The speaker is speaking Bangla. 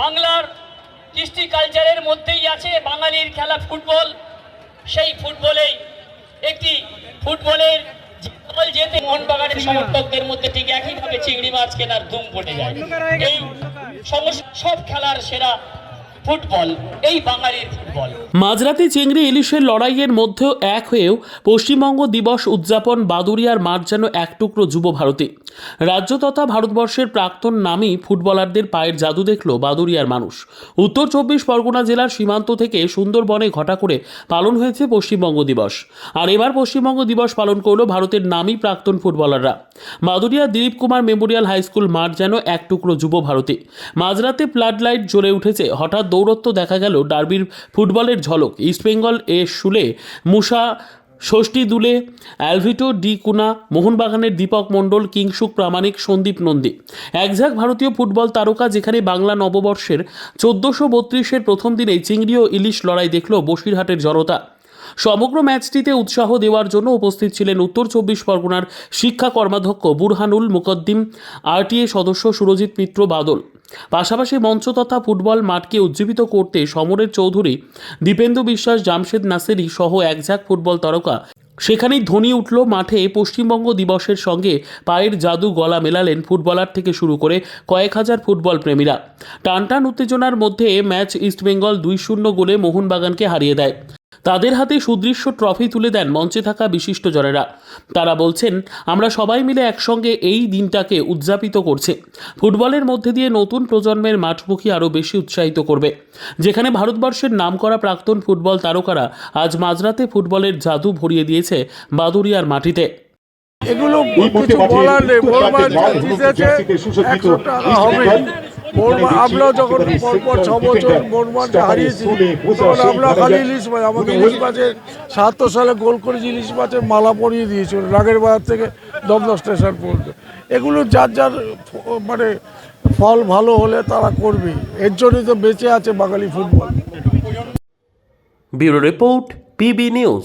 বাংলার কৃষ্টি কালচারের মধ্যেই আছে। বাঙালির খেলা ফুটবল। সেই ফুটবলেই একটি ফুটবলের দল যেতে মোহনবাগানের সমর্থকদের মধ্যে ঠিক একইভাবে চিংড়ি মাছ কেনার ধুম পড়ে যায়। এই সমস্ত সব খেলার সেরা ফুটবল, এই বাঙালির ফুটবল। মাঝরাতে চিংড়ি ইলিশের লড়াইয়ের মধ্যেও এক হয়েও পশ্চিমবঙ্গ দিবস উদযাপন বাদুরিয়ার মাঠ যেন এক টুকরো যুব ভারতী। রাজ্য তথা ভারতবর্ষের প্রাক্তন নামই ফুটবলারদের পায়ের জাদু দেখল বাদুরিয়ার মানুষ। উত্তর চব্বিশ পরগনা জেলার সীমান্ত থেকে সুন্দরবনে ঘটা করে পালন হয়েছে পশ্চিমবঙ্গ দিবস। আর এবার পশ্চিমবঙ্গ দিবস পালন করল ভারতের নামী প্রাক্তন ফুটবলাররা। Baduria Dilip Kumar memorial high school মাঠ যেন এক টুকরো যুব ভারতী। মাঝরাতে ফ্লাড লাইট জ্বলে উঠেছে, হঠাৎ দৌরত্ব দেখা গেল ডার্বির ফুটবলের ঝলক। ইস্টবেঙ্গল এ শুলে মুসা ষষ্ঠী দুলে অ্যালভিটো ডি কুনা, মোহনবাগানের দীপক মণ্ডল, কিংসুক প্রামাণিক সন্দীপ নন্দী। একঝাক ভারতীয় ফুটবল তারকা যেখানে বাংলা নববর্ষের চোদ্দোশো বত্রিশের প্রথম দিনেই চিংড়ি ও ইলিশ লড়াই দেখল বসিরহাটের জনতা। সমগ্র ম্যাচটিতে উৎসাহ দেওয়ার জন্য উপস্থিত ছিলেন উত্তর চব্বিশ পরগনার শিক্ষা কর্মাধ্যক্ষ বুরহানুল মুকদ্দিম, আরটিএ সদস্য সুরজিৎ মিত্র বাদল। পাশাপাশি মঞ্চ তথা ফুটবল মাঠকে উজ্জীবিত করতে সমরের চৌধুরী দীপেন্দু বিশ্বাস, জামশেদ নাসেরি সহ একঝাক ফুটবল তারকা। সেখানেই ধ্বনি উঠল মাঠে পশ্চিমবঙ্গ দিবসের সঙ্গে পায়ের জাদু গলা মেলালেন ফুটবলার থেকে শুরু করে কয়েক হাজার ফুটবল প্রেমীরা। টানটান উত্তেজনার মধ্যে ম্যাচ ইস্টবেঙ্গল দুই শূন্য গোলে মোহনবাগানকে হারিয়ে দেয়। তাদের হাতে সুদৃশ্য ট্রফি তুলে দেন মঞ্চে থাকা বিশিষ্টজনেরা তারা বলছেন আমরা সবাই মিলে একসঙ্গে এই দিনটাকে উদযাপিত করছে। ফুটবলের মধ্যে দিয়ে নতুন প্রজন্মের মাঠমুখী আরও বেশি উৎসাহিত করবে। যেখানে ভারতবর্ষের নামকরা প্রাক্তন ফুটবল তারকারা আজ মাঝরাতে ফুটবলের জাদু ভরিয়ে দিয়েছে বাদুরিয়ার মাটিতে। এগুলো কিছু বলার নেই। একশো টাকা হবে। এখানে আমরা যখন পরপর ছ বছর হারিয়েছি তখন আমরা খালি ইলিশ মাছ আমাকে উনি ইলিশ ওই- মাছের সাতাত্তর সালে গোল করেছি ইলিশ মাছের মালা পরিয়ে দিয়েছিল রাগের বাজার থেকে দমদম স্টেশন পর্যন্ত। এগুলো যার যার ফ- মানে ফল ভালো হলে তারা করবে। এর জন্যই তো বেঁচে আছে বাঙালি football. Bureau report PB news.